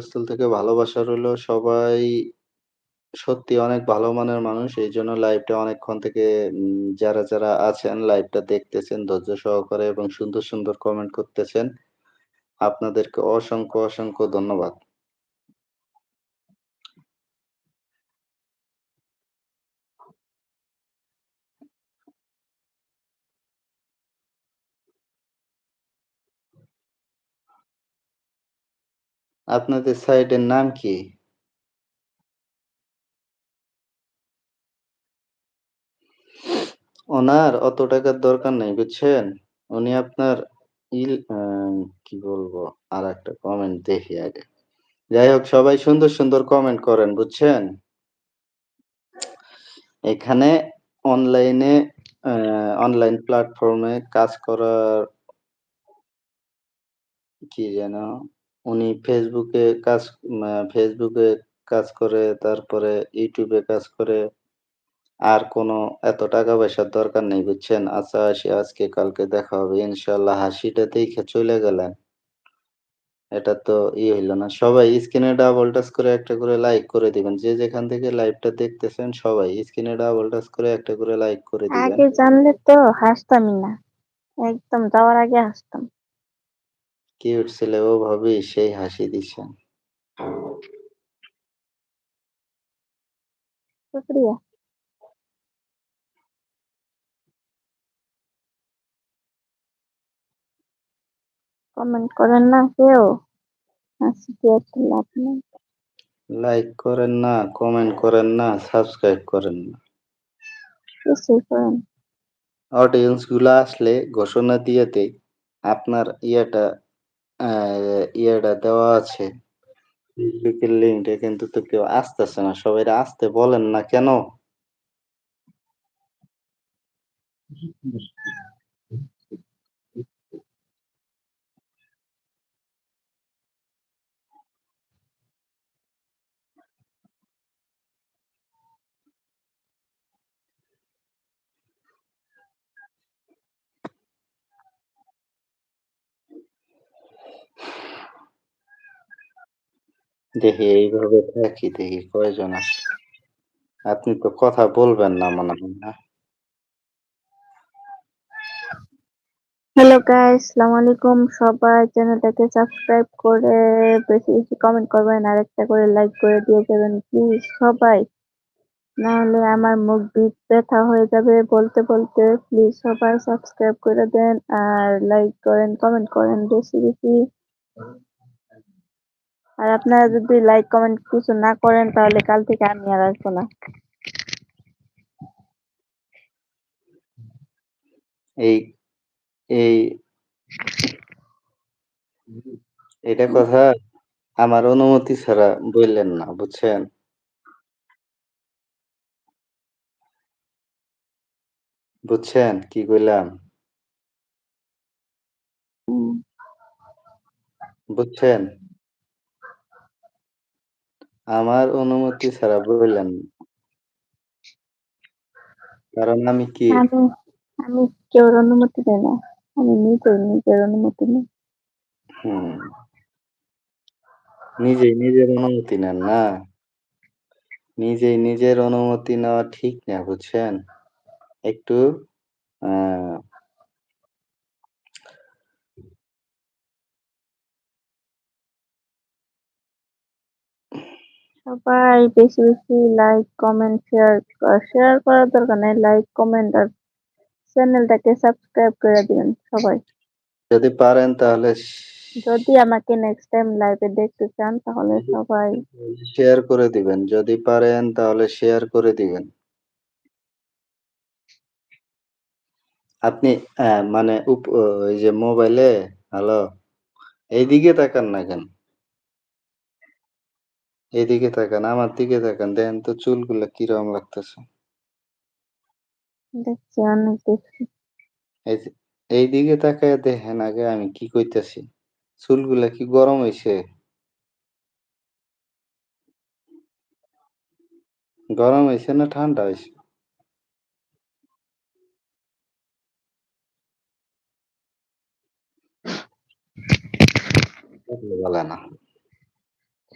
স্থল থেকে ভালোবাসা রইল। সবাই সত্যি অনেক ভালো মানের মানুষ। এই জন্য লাইভটা অনেকক্ষণ থেকে উম যারা, যারা আছেন লাইভটা দেখতেছেন ধৈর্য সহকারে এবং সুন্দর, সুন্দর কমেন্ট করতেছেন। আপনাদেরকে অসংখ্য, অসংখ্য ধন্যবাদ। আপনাদের সাইটের নাম কি? ওনার অত টাকার দরকার নাই, বুঝছেন? উনি আপনার ইল কি বলব? আর একটা কমেন্ট দেখি আগে। যাই হোক সবাই সুন্দর, সুন্দর কমেন্ট করেন, বুঝছেন? এখানে অনলাইনে অনলাইন প্ল্যাটফর্মে কাজ করার কি যেন? উনি এ কাজ Facebook এ কাজ করে, তারপরে এ কাজ করে। আর কোনো এত টাকা-পয়সার দরকার নেই, বুঝছেন? আচ্ছা আসি আজকে কালকে দেখা হবে ইনশাআল্লাহ। হাসিটা দেইখা চলে গেলেন। এটা তো ই হইল না। সবাই স্ক্রিনে ডাবল টাচ করে একটা করে লাইক করে দিবেন। যে যেখান থেকে লাইভটা দেখতেছেন সবাই স্ক্রিনে ডাবল টাচ করে একটা করে লাইক করে দিবেন। আগে জানলে তো হাসতামই না। একদম যাওয়ার আগে হাসতাম। কিউট ছেলে ও ভাবি সেই হাসি। শুকরিয়া। কমেন্ট করেন না কেউ? লাইক করেন না, কমেন্ট করেন না, সাবস্ক্রাইব করেন না। অডিয়েন্সগুলা আসলে ঘোষণা দিয়ে দেই। আপনার ইয়েটা ইয়েটা দেওয়া আছে। ফেসবুকের লিঙ্কটা কিন্তু তো কেউ আসতেছে না। সবাই আসতে বলেন না কেন? দেখি এইভাবে থাকি দেখি কয়জন আসে। আপনি তো কথা বলবেন না মনে হয় না? হ্যালো গাইস, আসসালামু আলাইকুম। সবাই চ্যানেলটাকে সাবস্ক্রাইব করে বেশি, বেশি কমেন্ট করবেন আর একটা করে লাইক করে দিয়ে যাবেন প্লিজ সবাই। নাহলে আমার মুখ বিট ব্যথা হয়ে যাবে বলতে, বলতে। প্লিজ সবাই সাবস্ক্রাইব করে দেন আর লাইক করেন, কমেন্ট করেন বেশি, বেশি। আর আপনারা যদি লাইক কমেন্ট কিছু না করেন তাহলে কাল থেকে আমি আর আসব না। এই এই এটা কথা আমার অনুমতি ছাড়া বললেন না, বুঝছেন? বুঝছেন কি কইলাম? বুঝছেন? আমার অনুমতি ছাড়া বইলেন না। কারণ আমি কি? আমি আমি কেউর অনুমতি দেই না। আমি নিজেই নিজের অনুমতি নেই। হুম। নিজেই নিজের অনুমতি নেন না? নিজেই নিজের অনুমতি নেওয়া ঠিক না, বুঝছেন? একটু আ সবাই বেশি, বেশি লাইক, কমেন্ট, শেয়ার শেয়ার করার দরকার নাই। লাইক, কমেন্ট আর চ্যানেলটাকে সাবস্ক্রাইব করে দিবেন সবাই। যদি পারেন তাহলে যদি আমাকে নেক্সট টাইম লাইভে দেখতে চান তাহলে সবাই শেয়ার করে দিবেন। যদি পারেন তাহলে শেয়ার করে দিবেন। আপনি মানে ওই যে মোবাইলে হ্যালো? এইদিকে তাকান না কেন? এদিকে তাকান, আমার দিকে তাকান। দেখেন তো চুলগুলা কীরকম লাগতেছে? দেখছি, অনেক দেখছি। এই যে এইদিকে তাকায়া দেখেন আগে আমি কি কইতাছি। চুলগুলা কি গরম হইছে? গরম হইছে না ঠান্ডা হইছে? বলে না।